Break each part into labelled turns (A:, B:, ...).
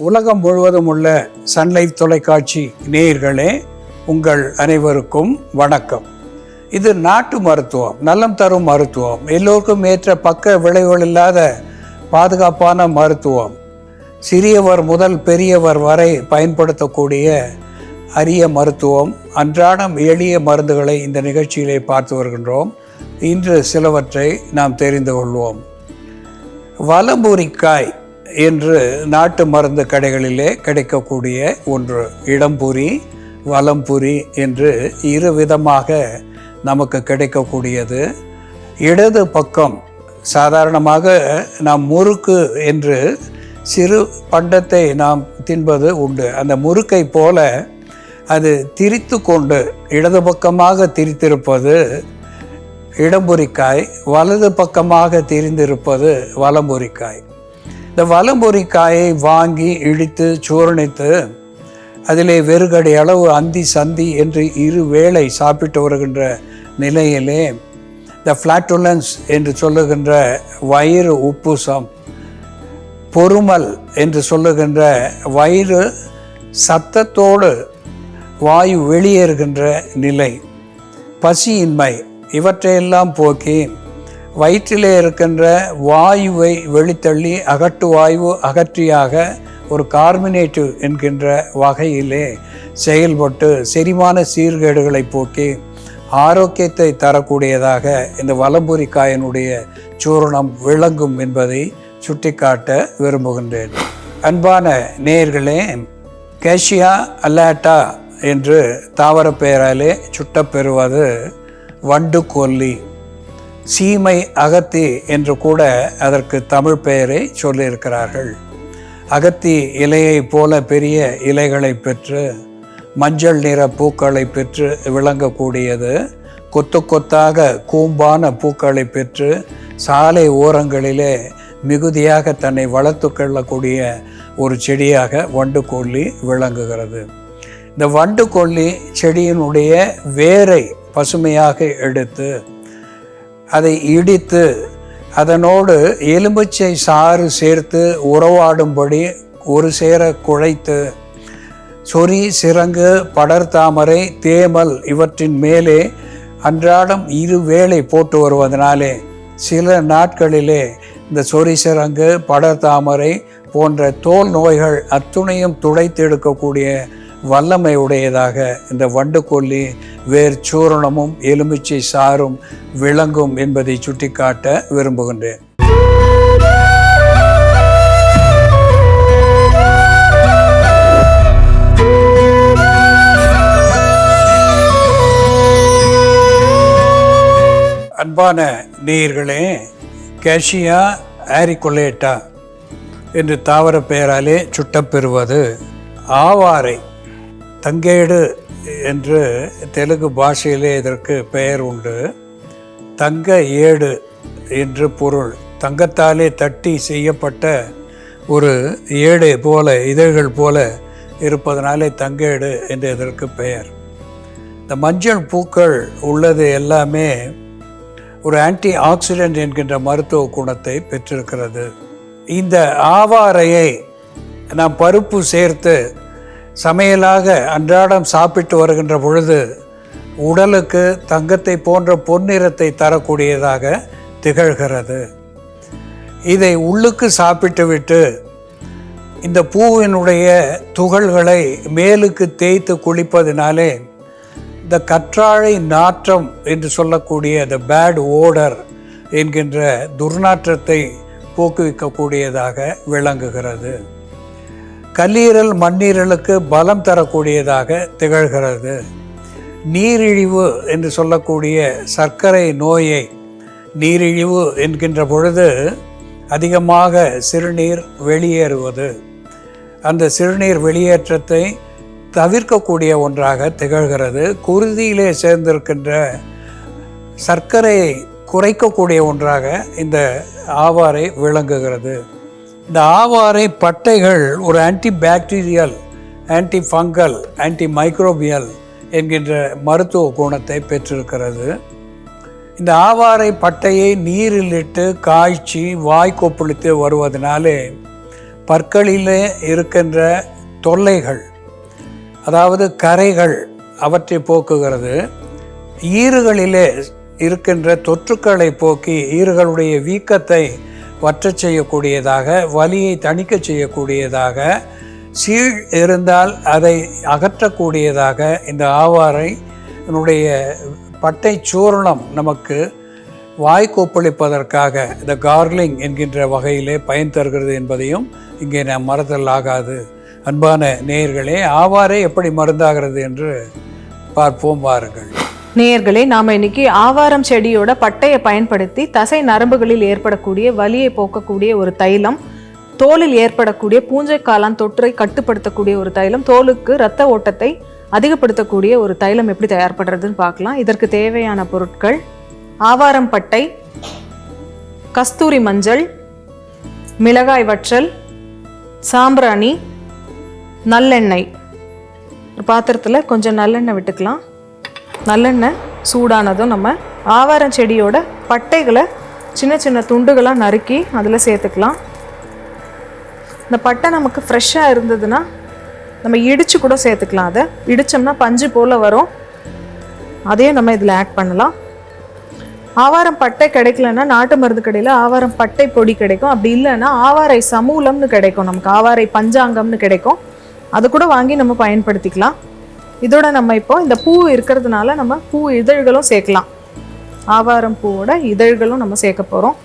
A: உலகம் முழுவதும் உள்ள சன்லைஃப் தொலைக்காட்சி நேயர்களே உங்கள் அனைவருக்கும் வணக்கம். இது நாட்டு மருத்துவம் நலம் தரும் மருத்துவம் எல்லோருக்கும் ஏற்ற பக்க விளைவுகள் இல்லாத பாதுகாப்பான மருத்துவம். சிறியவர் முதல் பெரியவர் வரை பயன்படுத்தக்கூடிய அரிய மருத்துவம் அன்றாடம் எளிய மருந்துகளை இந்த நிகழ்ச்சியிலே பார்த்து வருகின்றோம். இன்று சிலவற்றை நாம் தெரிந்து கொள்வோம். வலம்புரிக்காய் என்று நாட்டு மருந்து கடைகளிலே கிடைக்கக்கூடிய ஒன்று இடம்புரி வலம்புரி என்று இரு விதமாக நமக்கு கிடைக்கக்கூடியது. இடது பக்கம் சாதாரணமாக நாம் முறுக்கு என்று சிறு பண்டத்தை நாம் தின்பது உண்டு. அந்த முறுக்கை போல அது திரித்து கொண்டு இடது பக்கமாக திரித்திருப்பது இடம்புரிக்காய் வலது பக்கமாக திரிந்திருப்பது வலம்புரிக்காய். இந்த வலம்புரிக்காயை வாங்கி இழித்து சூரணித்து அதிலே வெறுகடை அளவு அந்தி சந்தி என்று இரு வேளை சாப்பிட்டு வருகின்ற நிலையிலே த ஃப்ளாட்டுலன்ஸ் என்று சொல்லுகின்ற வயிறு உப்புசம் பொறுமல் என்று சொல்லுகின்ற வயிறு சத்தத்தோடு வாயு வெளியேறுகின்ற நிலை பசியின்மை இவற்றையெல்லாம் போக்கி வயிற்றிலே இருக்கின்ற வாயுவை வெளித்தள்ளி அகட்டு வாயு அகற்றியாக ஒரு கார்மினேட்டிவ் என்கின்ற வகையிலே செயல்பட்டு செரிமான சீர்கேடுகளை போக்கி ஆரோக்கியத்தை தரக்கூடியதாக இந்த வலம்புரி காயனுடைய சூரணம் விளங்கும் என்பதை சுட்டிக்காட்ட விரும்புகின்றேன். அன்பான நேர்களே கேஷியா அல்லாட்டா என்று தாவர பெயராலே சுட்டப்பெறுவது வண்டு கொல்லி சீமை அகத்தி என்று கூட அதற்கு தமிழ் பெயரை சொல்லியிருக்கிறார்கள். அகத்தி இலையைப் போல பெரிய இலைகளை பெற்று மஞ்சள் நிற பூக்களை பெற்று விளங்கக்கூடியது. கொத்து கொத்தாக கூம்பான பூக்களை பெற்று சாலை ஓரங்களிலே மிகுதியாக தன்னை வளர்த்து கொள்ளக்கூடிய ஒரு செடியாக வண்டு கொல்லி விளங்குகிறது. இந்த வண்டு கொல்லி செடியினுடைய வேரை பசுமையாக எடுத்து அதை இடித்து அதனோடு எலும்புச்சை சாறு சேர்த்து உறவாடும்படி ஒரு சேர குழைத்து சொறி சிறங்கு படர்தாமரை தேமல் இவற்றின் மேலே அன்றாடம் இரு வேளை போட்டு வருவதனாலே சில நாட்களிலே இந்த சொறி சிறங்கு படர்தாமரை போன்ற தோல் நோய்கள் அத்துணையும் துடைத்து எடுக்கக்கூடிய வல்லமை உடையதாக இந்த வண்டு வேர் சூரணமும் எலுமிச்சை சாரும் விளங்கும் என்பதை சுட்டிக்காட்ட விரும்புகின்றேன். அன்பான நேயர்களே கேஷியா ஆரிகொலேட்டா என்று தாவர பெயராலே சுட்டப்பெறுவது ஆவாரை. தங்கேடு என்று தெலுங்கு பாஷையிலே இதற்கு பெயர் உண்டு. தங்க ஏடு என்று பொருள். தங்கத்தாலே தட்டி செய்யப்பட்ட ஒரு ஏடு போல இதழ்கள் போல இருப்பதனாலே தங்கேடு என்று இதற்கு பெயர். இந்த மஞ்சள் பூக்கள் உள்ளது எல்லாமே ஒரு ஆன்டி ஆக்சிடென்ட் என்கின்ற மருத்துவ குணத்தை பெற்றிருக்கிறது. இந்த ஆவாரையை நாம் பருப்பு சேர்த்து சமையலாக அன்றாடம் சாப்பிட்டு வருகின்ற பொழுது உடலுக்கு தங்கத்தை போன்ற பொன்னிறத்தை தரக்கூடியதாக திகழ்கிறது. இதை உள்ளுக்கு சாப்பிட்டுவிட்டு இந்த பூவினுடைய துகள்களை மேலுக்கு தேய்த்து குளிப்பதினாலே இந்த கற்றாழை நாற்றம் என்று சொல்லக்கூடிய த பேட் ஓடர் என்கின்ற துர்நாற்றத்தை போக்குவிக்கக்கூடியதாக விளங்குகிறது. கல்லீரல் மண்ணீரலுக்கு பலம் தரக்கூடியதாக திகழ்கிறது. நீரிழிவு என்று சொல்லக்கூடிய சர்க்கரை நோயை நீரிழிவு என்கின்ற பொழுது அதிகமாக சிறுநீர் வெளியேறுவது. அந்த சிறுநீர் வெளியேற்றத்தை தவிர்க்கக்கூடிய ஒன்றாக திகழ்கிறது. குருதியிலே சேர்ந்திருக்கின்ற சர்க்கரையை குறைக்கக்கூடிய ஒன்றாக இந்த ஆவாரை விளங்குகிறது. இந்த ஆவாரை பட்டைகள் ஒரு anti bacterial anti fungal anti microbial என்கின்ற மருத்துவ குணத்தை பெற்றிருக்கிறது. இந்த ஆவாரை பட்டையை நீரில் இட்டு காய்ச்சி வாய் கொப்பளித்து வருவதனாலே பற்களிலே இருக்கின்ற தொல்லைகள் அதாவது கரைகள் அவற்றை போக்குகிறது. ஈறுகளிலே இருக்கின்ற தொற்றுக்களை போக்கி ஈறுகளுடைய வீக்கத்தை வற்றச் செய்யக்கூடியதாக வலியை தணிக்க செய்யக்கூடியதாக சீழ் இருந்தால் அதை அகற்றக்கூடியதாக இந்த ஆவாரை என்னுடைய பட்டை சூரணம் நமக்கு வாய் கொப்பளிப்பதற்காக இந்த கார்லிங் என்கின்ற வகையிலே பயன் தருகிறது என்பதையும் இங்கே நாம் மறத்தல் ஆகாது. அன்பான நேயர்களே ஆவாரே எப்படி மருந்தாகிறது என்று பார்ப்போம் வாருங்கள்.
B: நேயர்களே நாம் இன்னைக்கு ஆவாரம் செடியோட பட்டையை பயன்படுத்தி தசை நரம்புகளில் ஏற்படக்கூடிய வலியை போக்கக்கூடிய ஒரு தைலம் தோலில் ஏற்படக்கூடிய பூஞ்சைக்காளான் தொற்றை கட்டுப்படுத்தக்கூடிய ஒரு தைலம் தோலுக்கு இரத்த ஓட்டத்தை அதிகப்படுத்தக்கூடிய ஒரு தைலம் எப்படி தயார்படுறதுன்னு பார்க்கலாம். இதற்கு தேவையான பொருட்கள் ஆவாரம் பட்டை கஸ்தூரி மஞ்சள் மிளகாய் வற்றல் சாம்பிராணி நல்லெண்ணெய். ஒரு பாத்திரத்தில் கொஞ்சம் நல்லெண்ணெய் விட்டுக்கலாம். நல்லெண்ணெய் சூடானதும் நம்ம ஆவாரம் செடியோட பட்டைகளை சின்ன சின்ன துண்டுகளாக நறுக்கி அதில் சேர்த்துக்கலாம். இந்த பட்டை நமக்கு ஃப்ரெஷ்ஷாக இருந்ததுன்னா நம்ம இடித்து கூட சேர்த்துக்கலாம். அதை இடித்தோம்னா பஞ்சு போல் வரும். அதையும் நம்ம இதில் ஆட் பண்ணலாம். ஆவாரம் பட்டை கிடைக்கலன்னா நாட்டு மருந்து கடையில் ஆவாரம் பட்டை பொடி கிடைக்கும். அப்படி இல்லைன்னா ஆவாரை சமூலம்னு கிடைக்கும். நமக்கு ஆவாரை பஞ்சாங்கம்னு கிடைக்கும். அதை கூட வாங்கி நம்ம பயன்படுத்திக்கலாம். இதோட நம்ம இப்போ இந்த பூ இருக்கிறதுனால நம்ம பூ இதழ்களும் சேர்க்கலாம். ஆவாரம் பூவோட இதழ்களும் நம்ம சேர்க்க போகிறோம்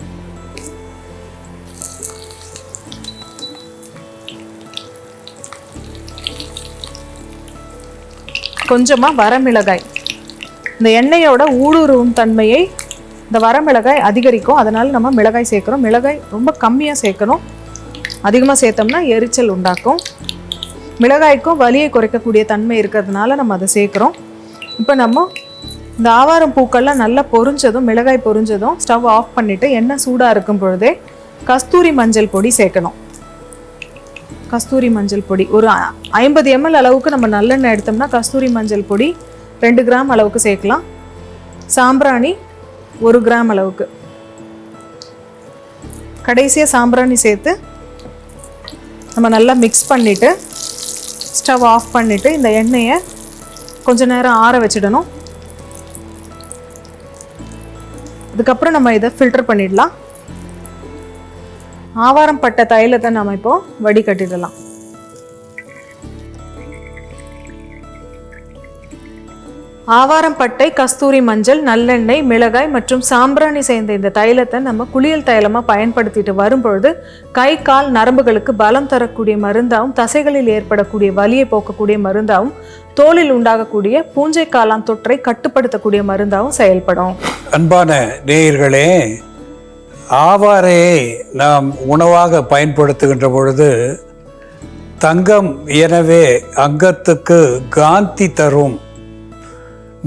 B: கொஞ்சமாக வரமிளகாய். இந்த எண்ணெயோட ஊடுருவும் தன்மையை இந்த வரமிளகாய் அதிகரிக்கும். அதனால நம்ம மிளகாய் சேர்க்குறோம். மிளகாய் ரொம்ப கம்மியாக சேர்க்கணும். அதிகமாக சேர்த்தோம்னா எரிச்சல் உண்டாக்கும். மிளகாய்க்கும் வலியை குறைக்கக்கூடிய தன்மை இருக்கிறதுனால நம்ம அதை சேர்க்குறோம். இப்போ நம்ம இந்த ஆவாரம் பூக்கள்லாம் நல்லா பொரிஞ்சதும் மிளகாய் பொரிஞ்சதும் ஸ்டவ் ஆஃப் பண்ணிவிட்டு எண்ணெய் சூடாக இருக்கும் பொழுதே கஸ்தூரி மஞ்சள் பொடி சேர்க்கணும். கஸ்தூரி மஞ்சள் பொடி. ஒரு ஐம்பது எம்எல் அளவுக்கு நம்ம நல்லெண்ணெய் எடுத்தோம்னா கஸ்தூரி மஞ்சள் பொடி ரெண்டு கிராம் அளவுக்கு சேர்க்கலாம். சாம்பிராணி ஒரு கிராம் அளவுக்கு. கடைசியாக சாம்பிராணி சேர்த்து நம்ம நல்லா மிக்ஸ் பண்ணிவிட்டு ஸ்டவ் ஆஃப் பண்ணிவிட்டு இந்த எண்ணெயை கொஞ்சம் நேரம் ஆற வச்சிடணும். அதுக்கப்புறம் நம்ம இதை ஃபில்டர் பண்ணிடலாம். ஆவாரம் பட்ட தைலத்தை நம்ம இப்போ வடிகட்டிடலாம். ஆவாரம்பட்டை கஸ்தூரி மஞ்சள் நல்லெண்ணெய் மிளகாய் மற்றும் சாம்பிராணி சேர்ந்த இந்த தைலத்தை நம்ம குளியல் தைலமாக பயன்படுத்திட்டு வரும்பொழுது கை கால் நரம்புகளுக்கு பலம் தரக்கூடிய மருந்தாகவும் தசைகளில் ஏற்படக்கூடிய வலியை போக்கக்கூடிய மருந்தாகவும் தோலில் உண்டாகக்கூடிய பூஞ்சை காளான் தொற்றை கட்டுப்படுத்தக்கூடிய மருந்தாகவும் செயல்படும்.
A: அன்பான நேயர்களே ஆவாரையை நாம் உணவாக பயன்படுத்துகின்ற பொழுது தங்கம் எனவே அங்கத்துக்கு காந்தி தரும்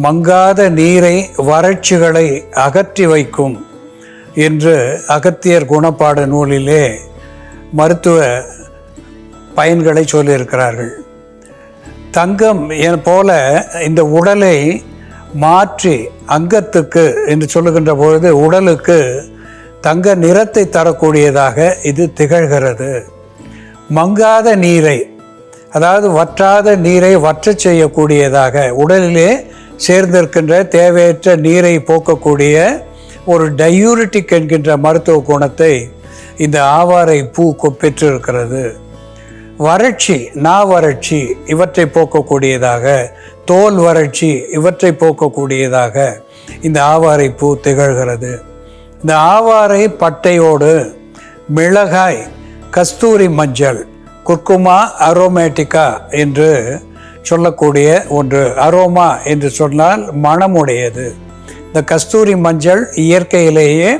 A: மங்காத நீரை வறட்சிகளை அகற்றி வைக்கும் என்று அகத்தியர் குணப்பாடு நூலிலே மருத்துவ பயன்களை சொல்லியிருக்கிறார்கள். தங்கம் என போல இந்த உடலை மாற்றி அங்கத்துக்கு என்று சொல்லுகின்ற பொழுது உடலுக்கு தங்க நிறத்தை தரக்கூடியதாக இது திகழ்கிறது. மங்காத நீரை அதாவது வற்றாத நீரை வற்றச் செய்யக்கூடியதாக உடலிலே சேர்ந்திருக்கின்ற தேவையற்ற நீரை போக்கக்கூடிய ஒரு டயூரிட்டிக் என்கின்ற மருத்துவ குணத்தை இந்த ஆவாரை பூ பெற்றிருக்கிறது. வறட்சி நா வறட்சி இவற்றை போக்கக்கூடியதாக தோல் வறட்சி இவற்றை போக்கக்கூடியதாக இந்த ஆவாரை பூ திகழ்கிறது. இந்த ஆவாரை பட்டையோடு மிளகாய் கஸ்தூரி மஞ்சள் குர்குமா அரோமேட்டிக்கா என்று சொல்லக்கூடிய ஒன்று அரோமா என்று சொன்னால் மனமுடையது. இந்த கஸ்தூரி மஞ்சள் இயற்கையிலேயே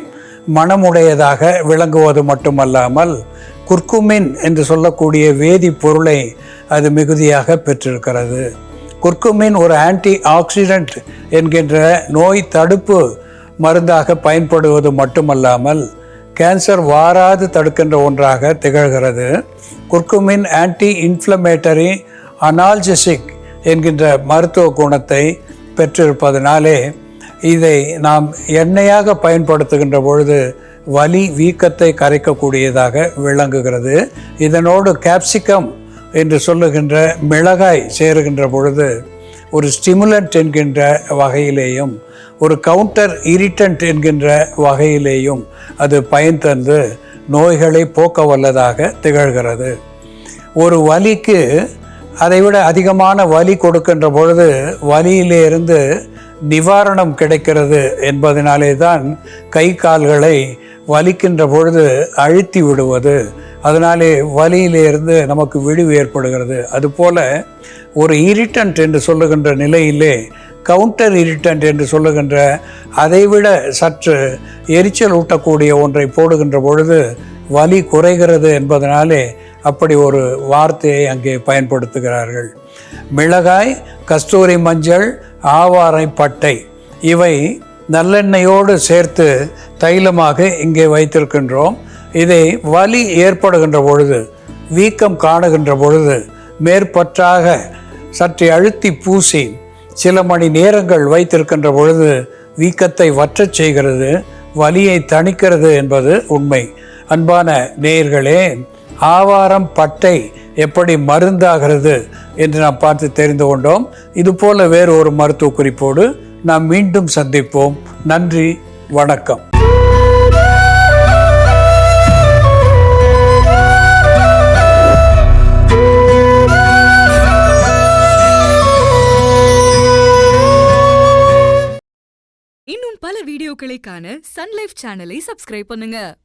A: மனமுடையதாக விளங்குவது மட்டுமல்லாமல் குர்குமின் என்று சொல்லக்கூடிய வேதிப்பொருளை அது மிகுதியாக பெற்றிருக்கிறது. குர்குமின் ஒரு ஆன்டி ஆக்சிடென்ட் என்கின்ற நோய் தடுப்பு மருந்தாக பயன்படுவது மட்டுமல்லாமல் கேன்சர் வாராது தடுக்கின்ற ஒன்றாக திகழ்கிறது. குர்குமின் ஆன்டி இன்ஃப்ளமேட்டரி அனால்ஜெசிக் என்கின்ற மருத்துவ குணத்தை பெற்றிருப்பதனாலே இதை நாம் எண்ணெயாக பயன்படுத்துகின்ற பொழுது வலி வீக்கத்தை கரைக்கக்கூடியதாக விளங்குகிறது. இதனோடு கேப்சிகம் என்று சொல்லுகின்ற மிளகாய் சேருகின்ற பொழுது ஒரு ஸ்டிமுலண்ட் என்கின்ற வகையிலேயும் ஒரு கவுண்டர் இரிட்டன்ட் என்கின்ற வகையிலேயும் அது பயன் தந்து நோய்களை போக்க வல்லதாக திகழ்கிறது. ஒரு வலிக்கு அதைவிட அதிகமான வலி கொடுக்கின்ற பொழுது வலியிலிருந்து நிவாரணம் கிடைக்கிறது என்பதனாலே தான் கை கால்களை வலிக்கின்ற பொழுது அழுத்தி விடுவது. அதனாலே வலியிலிருந்து நமக்கு விழிவு ஏற்படுகிறது. அதுபோல் ஒரு இரிட்டன்ட் என்று சொல்லுகின்ற நிலையிலே கவுண்டர் இரிட்டன்ட் என்று சொல்லுகின்ற அதைவிட சற்று எரிச்சல் ஊட்டக்கூடிய ஒன்றை போடுகின்ற பொழுது வலி குறைகிறது என்பதனாலே அப்படி ஒரு வார்த்தையை அங்கே பயன்படுத்துகிறார்கள். மிளகாய் கஸ்தூரி மஞ்சள் ஆவாரை பட்டை இவை நல்லெண்ணெயோடு சேர்த்து தைலமாக இங்கே வைத்திருக்கின்றோம். இதை வலி ஏற்படுகின்ற பொழுது வீக்கம் காணுகின்ற பொழுது மேற்பற்றாக சற்று அழுத்தி பூசி சில மணி நேரங்கள் வைத்திருக்கின்ற பொழுது வீக்கத்தை வற்றச் செய்கிறது வலியை தணிக்கிறது என்பது உண்மை. அன்பான நேயர்களே ஆவாரம் பட்டை எப்படி மருந்தாகிறது என்று நாம் பார்த்து தெரிந்து கொண்டோம். இதுபோல வேறு ஒரு மருத்துவ குறிப்போடு நாம் மீண்டும் சந்திப்போம். நன்றி வணக்கம்.
C: இன்னும் பல வீடியோக்களை காண சன்லைஃப் சேனலை சப்ஸ்கிரைப் பண்ணுங்க.